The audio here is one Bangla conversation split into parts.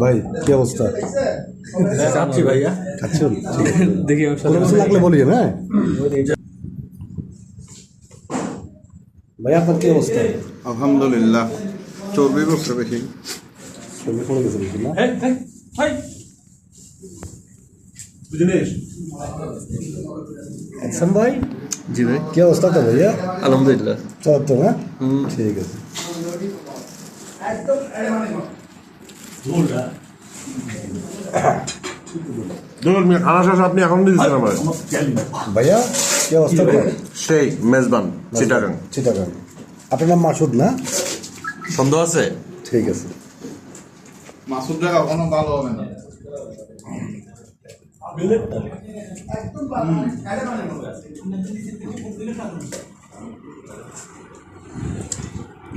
ভাই কি অবস্থা? চাচ্ছি ভাইয়া। খাচ্ছেন দেখি আমার কোনো কিছু লাগলে বলি। হ্যাঁ? ভাই আপনার কি অবস্থা? আলহামদুলিল্লাহ। চর্বি বসছে বেশি। কিছু নেই না। একসাম ভাই জি ভাই। কি অবস্থা তো ভাইয়া? আলহামদুলিল্লাহ। চল তো হ্যাঁ? ঠিক আছে। ধরুন খানা শেষ আপনি এখন দিয়েছেন আমার ভাইয়া কি অবস্থা সেই মেজবান চিটাগাং। চিটাগাং। আপনার নাম মাসুদ না? সন্দেহ আছে? ঠিক আছে। মাসুদটা কখনো ভালো হবে না।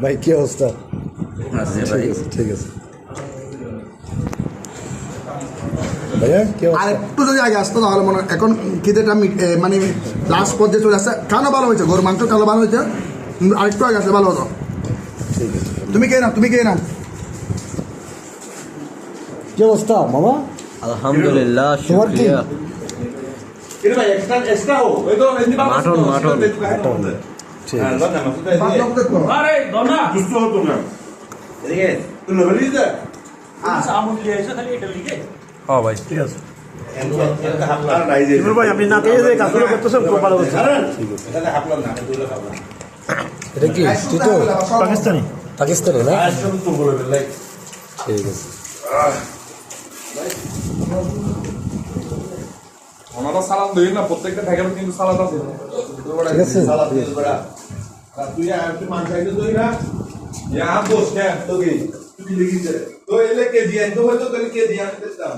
ভাই কি অবস্থা? ঠিক আছে ঠিক আছে ভাইয়া কি আর একটু যদি আগে আসতো তাহলে মনে এখন খিদেটা মানে লাস্ট পর্যায়ে চলে আসছে। খানা ভালো হয়েছে গরু মাংস খালো ভালো হয়েছে। আরেকটু আগে আসলে ভালো হতো। তুমি কে নাও তুমি কে নাও। কি অবস্থা মামা? আলহামদুলিল্লাহ তোমার কি? Mutton mutton. ঠিক আছে। ও ভাই। ঠিক আছে। এটা কি? টিটো পাকিস্তানি। পাকিস্তানি না? ঠিক আছে। ওনারা সালাদ দিই না প্রত্যেকটা ঠেকার কিন্তু সালাদ আছে। ঠিক আছে। তুই আর তুই না? ইয়া দোষ হ্যাঁ তো কি তুই লিখিছে তো এলে কে দিয়ে তো হয়তো তাহলে কে দিতাম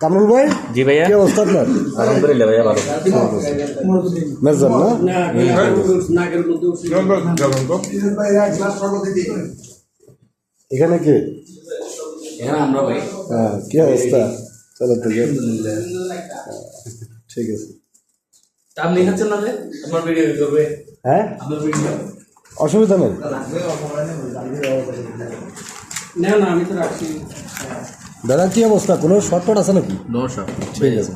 কামরুল ভাই? জি ভাইয়া। কি অবস্থা আপনার? আলহামদুলিল্লাহ ভাইয়া ভালো। মেজর না? এখানে কে? হ্যাঁ কি অবস্থা? চলো তো ঠিক আছে। আপনি খাচ্ছেন না আপনার ভিডিও করবে হ্যাঁ? আপনার ভিডিও অসুবিধা নেই? না না আমি তো রাখছি। দাদা কি অবস্থা? কোনো শর্টকাট আছে নাকি? ঠিক আছে।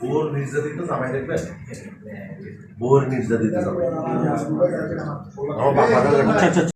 বোর নির্যাতিত জামাই দেখবেন? বোর নির্যাতিত জামাই। আমার বাবা